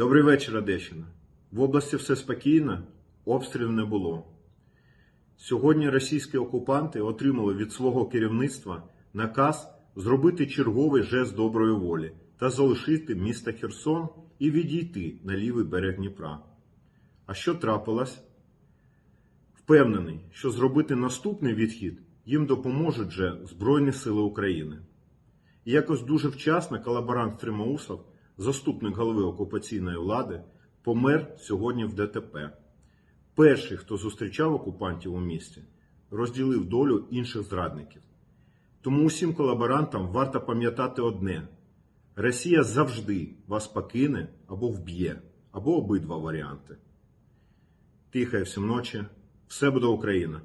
Добрий вечір, Одещина. В області все спокійно, обстрілів не було. Сьогодні російські окупанти отримали від свого керівництва наказ зробити черговий жест доброї волі та залишити місто Херсон і відійти на лівий берег Дніпра. А що трапилось? Впевнений, що зробити наступний відхід їм допоможуть вже Збройні Сили України. І якось дуже вчасно колаборант Стримаусов, заступник голови окупаційної влади, помер сьогодні в ДТП. Перший, хто зустрічав окупантів у місті, розділив долю інших зрадників. Тому усім колаборантам варто пам'ятати одне: Росія завжди вас покине або вб'є, або обидва варіанти. Тихої всім ночі, все буде Україна!